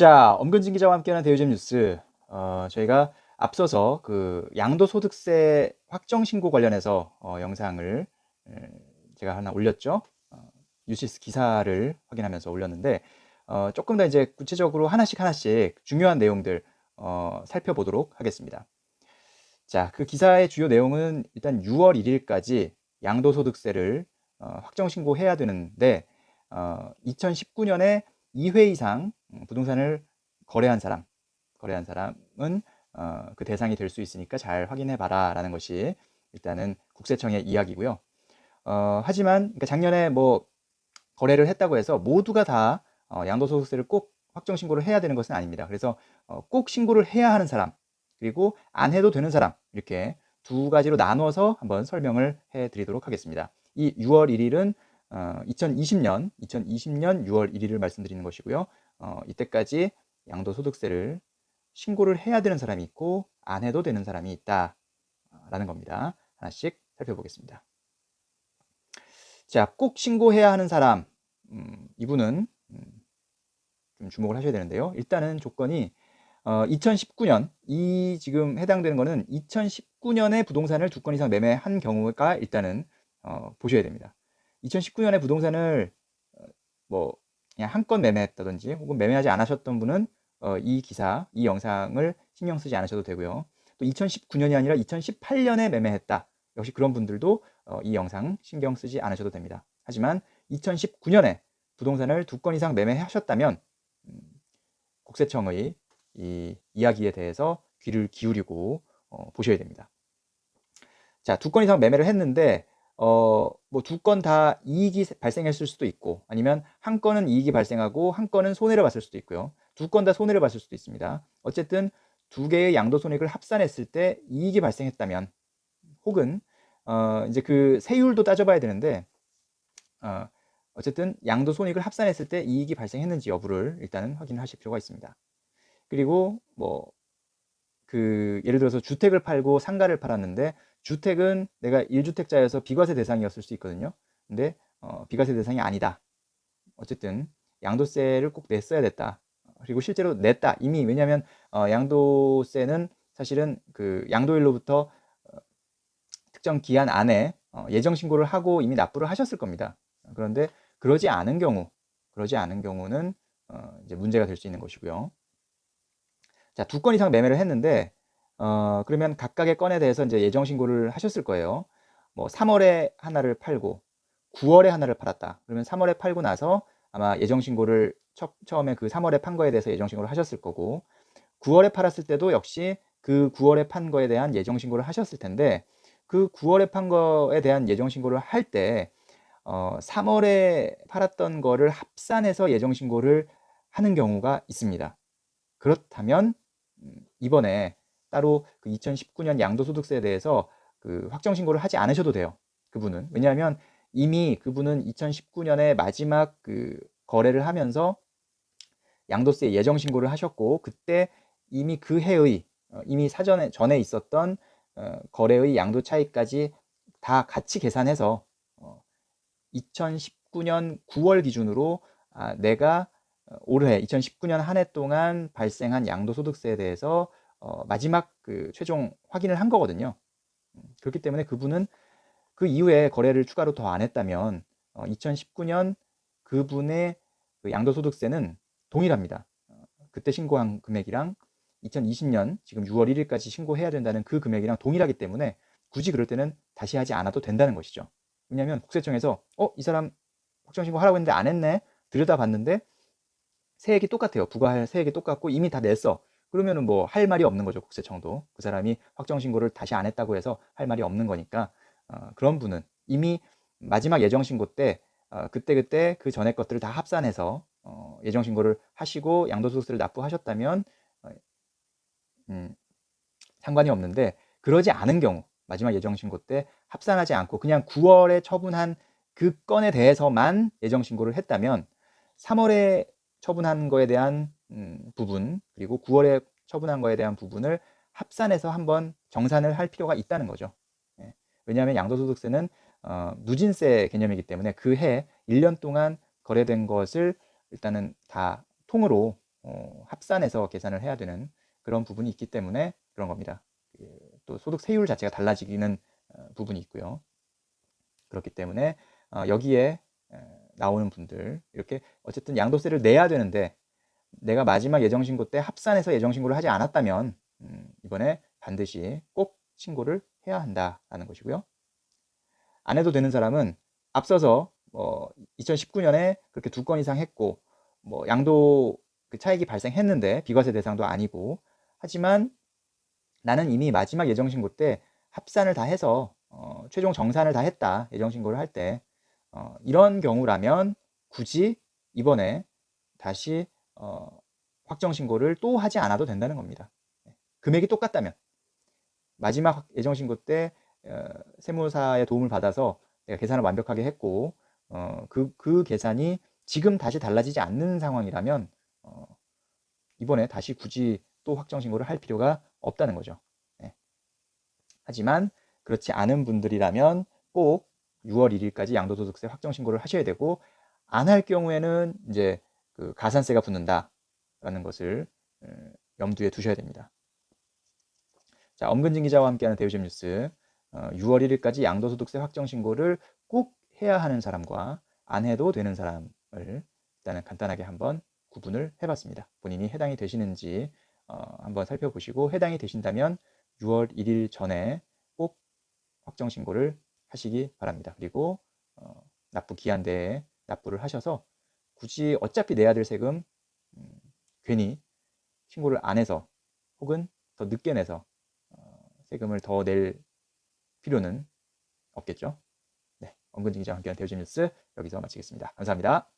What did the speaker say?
자, 엄근진 기자와 함께하는 대유점 뉴스. 어, 저희가 앞서서 그 양도소득세 확정 신고 관련해서 어, 영상을 에, 제가 하나 올렸죠. 어, 뉴시스 기사를 확인하면서 올렸는데 어, 조금 더 이제 구체적으로 하나씩 하나씩 중요한 내용들 어, 살펴보도록 하겠습니다. 자, 그 기사의 주요 내용은 일단 6월 1일까지 양도소득세를 어, 확정 신고해야 되는데 어, 2019년에 2회 이상 음, 부동산을 거래한 사람, 거래한 사람은 어, 그 대상이 될 수 있으니까 잘 확인해 봐라라는 것이 일단은 국세청의 이야기고요. 어, 하지만 그러니까 작년에 뭐 거래를 했다고 해서 모두가 다 어, 양도소득세를 꼭 확정 신고를 해야 되는 것은 아닙니다. 그래서 어, 꼭 신고를 해야 하는 사람 그리고 안 해도 되는 사람 이렇게 두 가지로 나누어서 한번 설명을 해 드리도록 하겠습니다. 이 6월 1일은 어, 2020년 2020년 6월 1일을 말씀드리는 것이고요. 어, 이때까지 양도소득세를 신고를 해야 되는 사람이 있고 안 해도 되는 사람이 있다라는 겁니다. 하나씩 살펴보겠습니다. 자, 꼭 신고해야 하는 사람 음, 이분은 음, 좀 주목을 하셔야 되는데요. 일단은 조건이 어, 2019년 이 지금 해당되는 거는 2019년에 부동산을 두 건 이상 매매한 경우가 일단은 어, 보셔야 됩니다. 2019년에 부동산을 어, 뭐 그냥 한 건 매매했다든지 혹은 매매하지 않으셨던 분은 어, 이 기사, 이 영상을 신경 쓰지 않으셔도 되고요. 또 2019년이 아니라 2018년에 매매했다. 역시 그런 분들도 어, 이 영상 신경 쓰지 않으셔도 됩니다. 하지만 2019년에 부동산을 두 건 이상 매매하셨다면 음, 국세청의 이 이야기에 대해서 귀를 기울이고 어, 보셔야 됩니다. 자, 두 건 이상 매매를 했는데 어, 뭐 두 건 다 이익이 발생했을 수도 있고 아니면 한 건은 이익이 발생하고 한 건은 손해를 봤을 수도 있고요. 두 건 다 손해를 봤을 수도 있습니다. 어쨌든 두 개의 양도 손익을 합산했을 때 이익이 발생했다면 혹은 어, 이제 그 세율도 따져봐야 되는데 어, 어쨌든 양도 손익을 합산했을 때 이익이 발생했는지 여부를 일단은 확인하실 필요가 있습니다. 그리고 뭐 그 예를 들어서 주택을 팔고 상가를 팔았는데 주택은 내가 1주택자여서 비과세 대상이었을 수 있거든요. 근데 어, 비과세 대상이 아니다. 어쨌든 양도세를 꼭 냈어야 됐다. 그리고 실제로 냈다. 이미 왜냐하면 어, 양도세는 사실은 그 양도일로부터 어, 특정 기한 안에 어, 예정 신고를 하고 이미 납부를 하셨을 겁니다. 그런데 그러지 않은 경우, 그러지 않은 경우는 어, 이제 문제가 될 수 있는 것이고요. 자, 두 건 이상 매매를 했는데 어, 그러면 각각의 건에 대해서 이제 예정 신고를 하셨을 거예요. 뭐 3월에 하나를 팔고 9월에 하나를 팔았다. 그러면 3월에 팔고 나서 아마 예정 신고를 처, 처음에 그 3월에 판 거에 대해서 예정 신고를 하셨을 거고 9월에 팔았을 때도 역시 그 9월에 판 거에 대한 예정 신고를 하셨을 텐데 그 9월에 판 거에 대한 예정 신고를 할때 어, 3월에 팔았던 거를 합산해서 예정 신고를 하는 경우가 있습니다. 그렇다면 음, 이번에 따로 그 2019년 양도소득세에 대해서 그 확정 신고를 하지 않으셔도 돼요. 그분은 왜냐하면 이미 그분은 2019년에 마지막 그 거래를 하면서 양도세 예정 신고를 하셨고 그때 이미 그 해의 어, 이미 사전에 전에 있었던 어, 거래의 양도 차이까지 다 같이 계산해서 어, 2019년 9월 기준으로 아, 내가 어, 올해 2019년 한 해 동안 발생한 양도소득세에 대해서 어, 마지막 그 최종 확인을 한 거거든요. 음, 그렇기 때문에 그분은 그 이후에 거래를 추가로 더 안 했다면 어, 2019년 그분의 그 양도소득세는 동일합니다. 어, 그때 신고한 금액이랑 2020년 지금 6월 1일까지 신고해야 된다는 그 금액이랑 동일하기 때문에 굳이 그럴 때는 다시 하지 않아도 된다는 것이죠. 왜냐하면 국세청에서 어 이 사람 확정 신고 하라고 했는데 안 했네 들여다봤는데 세액이 똑같아요. 부과할 세액이 똑같고 이미 다 냈어. 그러면은 뭐 할 말이 없는 거죠. 국세청도 그 사람이 확정 신고를 다시 안 했다고 해서 할 말이 없는 거니까 어, 그런 분은 이미 마지막 예정 신고 때 어, 그때 그때 그 전에 것들을 다 합산해서 어, 예정 신고를 하시고 양도소득세를 납부하셨다면 어, 음, 상관이 없는데 그러지 않은 경우 마지막 예정 신고 때 합산하지 않고 그냥 9월에 처분한 그 건에 대해서만 예정 신고를 했다면 3월에 처분한 거에 대한 음, 부분 그리고 9월에 처분한 거에 대한 부분을 합산해서 한번 정산을 할 필요가 있다는 거죠. 예. 왜냐하면 양도소득세는 어, 누진세 개념이기 때문에 그 해 1년 동안 거래된 것을 일단은 다 통으로 어, 합산해서 계산을 해야 되는 그런 부분이 있기 때문에 그런 겁니다. 그, 또 소득 세율 자체가 달라지는 어, 부분이 있고요. 그렇기 때문에 어, 여기에 에, 나오는 분들. 이렇게 어쨌든 양도세를 내야 되는데 내가 마지막 예정신고 때 합산해서 예정신고를 하지 않았다면 음, 이번에 반드시 꼭 신고를 해야 한다라는 것이고요. 안 해도 되는 사람은 앞서서 뭐 2019년에 그렇게 두 건 이상 했고 뭐 양도 그 차익이 발생했는데 비과세 대상도 아니고 하지만 나는 이미 마지막 예정신고 때 합산을 다 해서 어, 최종 정산을 다 했다. 예정신고를 할 때 어, 이런 경우라면 굳이 이번에 다시 어, 확정 신고를 또 하지 않아도 된다는 겁니다. 금액이 똑같다면 마지막 예정 신고 때 어, 세무사의 도움을 받아서 내가 계산을 완벽하게 했고 어, 그, 그 계산이 지금 다시 달라지지 않는 상황이라면 어, 이번에 다시 굳이 또 확정 신고를 할 필요가 없다는 거죠. 네. 하지만 그렇지 않은 분들이라면 꼭 6월 1일까지 양도소득세 확정 신고를 하셔야 되고 안 할 경우에는 이제 그 가산세가 붙는다라는 것을 음, 염두에 두셔야 됩니다. 자, 엄근진 기자와 함께하는 대우점 뉴스. 어, 6월 1일까지 양도소득세 확정 신고를 꼭 해야 하는 사람과 안 해도 되는 사람을 일단은 간단하게 한번 구분을 해봤습니다. 본인이 해당이 되시는지 어, 한번 살펴보시고 해당이 되신다면 6월 1일 전에 꼭 확정 신고를 하시기 바랍니다. 그리고 어, 납부 기한대에 납부를 하셔서 굳이 어차피 내야 될 세금 음, 괜히 신고를 안 해서 혹은 더 늦게 내서 어, 세금을 더 낼 필요는 없겠죠. 네, 엄근진 기자와 함께한 대우진 뉴스 여기서 마치겠습니다. 감사합니다.